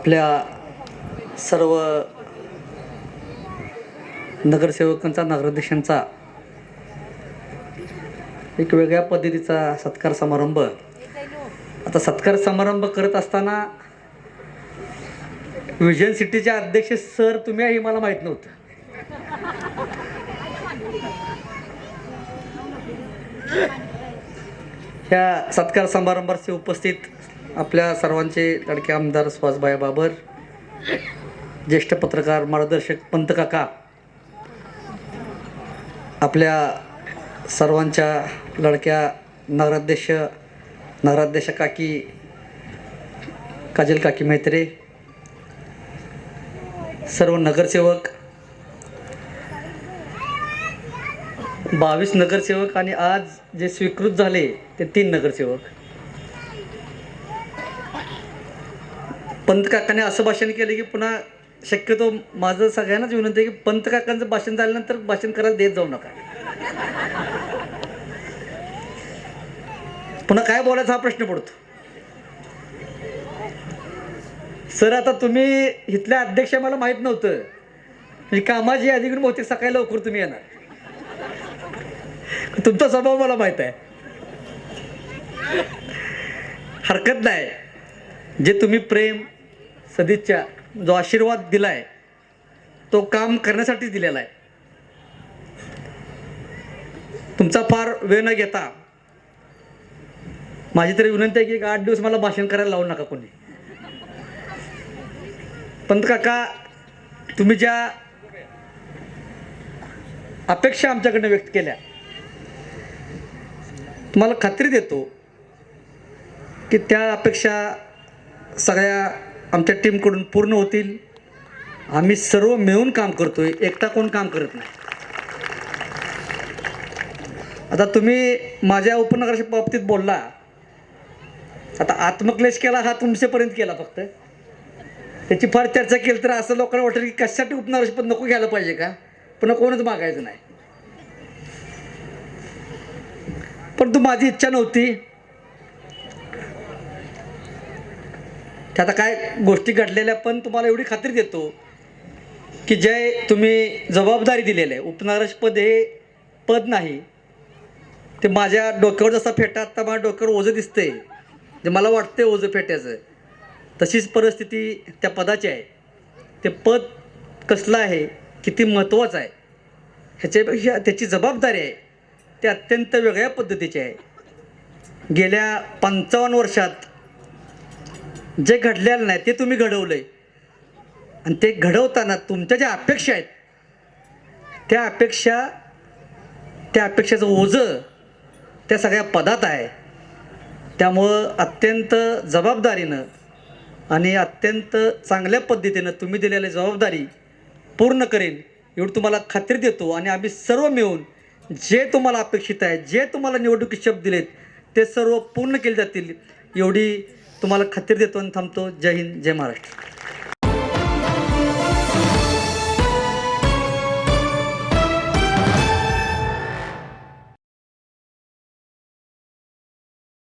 आपल्या सर्व नगरसेवकांचा नगराध्यक्षांचा एक वेगळ्या पद्धतीचा सत्कार समारंभ. आता सत्कार समारंभ करत असताना विजन सिटीचे अध्यक्ष सर तुम्ही आहे हे मला माहीत नव्हतं. ह्या सत्कार समारंभाचे उपस्थित आपल्या सर्वांचे लाडके आमदार सुहासबाई बाबर ज्येष्ठ पत्रकार मार्गदर्शक पंतकाका आपल्या सर्वांच्या लडक्या नगराध्यक्ष नगराध्यक्ष काकी काजल काकी मैत्रे सर्व नगरसेवक बावीस नगरसेवक आणि आज जे स्वीकृत झाले ते तीन नगरसेवक. पंतकाकाने असं भाषण केलं की पुन्हा शक्यतो माझं सगळ्यांनाच विनंती आहे की पंतकाकांचं भाषण झाल्यानंतर भाषण करायला देत जाऊ नका. पुन्हा काय बोलायचा हा प्रश्न पडतो. सर आता तुम्ही इथल्या अध्यक्ष मला माहीत नव्हतं. म्हणजे कामाची यादी घेऊन बहुतेक सकाळी लवकर तुम्ही येणार. तुमचा स्वभाव मला माहीत आहे. हरकत नाही. जे तुम्ही प्रेम सदिच्छा जो आशीर्वाद दिला आहे तो काम करण्यासाठी दिलेला आहे. तुमचा फार वेळ न घेता माझी तरी विनंती आहे की एक आठ दिवस मला भाषण करायला लावू नका कोणी. पंत काका तुम्ही ज्या अपेक्षा आमच्याकडनं व्यक्त केल्या तुम्हाला खात्री देतो की त्या अपेक्षा सगळ्या आमच्या टीमकडून पूर्ण होतील. आम्ही सर्व मिळून काम करतो आहे एकटा कोण काम करत नाही. आता तुम्ही माझ्या उपनगराच्या बाबतीत बोलला. आता आत्मक्लेश केला हा तुमच्यापर्यंत केला फक्त. त्याची फार चर्चा केली तर असं लोकांना वाटेल की कशासाठी उपनगराचे पद नको घ्यायला पाहिजे का? पुन्हा कोणच मागायचं नाही. पण तू माझी इच्छा नव्हती. ते आता काय गोष्टी घडलेल्या पण तुम्हाला एवढी खात्री देतो की जे तुम्ही जबाबदारी दिलेली आहे उपनगराचे पद हे पद नाही. ते माझ्या डोक्यावर जसा फेटा आता माझ्या डोक्यावर ओझं दिसतंय. जे मला वाटतंय ओझं फेट्याचं. तशीच परिस्थिती त्या पदाची आहे. ते पद कसलं आहे किती महत्त्वाचं आहे ह्याच्यापेक्षा त्याची जबाबदारी आहे ते अत्यंत वेगळ्या पद्धतीची आहे. गेल्या पंचावन्न वर्षात जे घडलेलं नाही ते तुम्ही घडवलं आहे आणि ते घडवताना तुमच्या ज्या अपेक्षा आहेत त्या अपेक्षा त्या अपेक्षेचं ओझं त्या सगळ्या पदात आहे. त्यामुळं अत्यंत जबाबदारीनं आणि अत्यंत चांगल्या पद्धतीनं तुम्ही दिलेली जबाबदारी पूर्ण करेन एवढी तुम्हाला खात्री देतो आणि आम्ही सर्व मिळून जे तुम्हाला अपेक्षित आहे जे तुम्हाला निवडणुकीत शब्द दिलेत ते सर्व पूर्ण केले जातील. एवढी तुम्हाला खात्री देतो आणि थांबतो. जय हिंद जय महाराष्ट्र.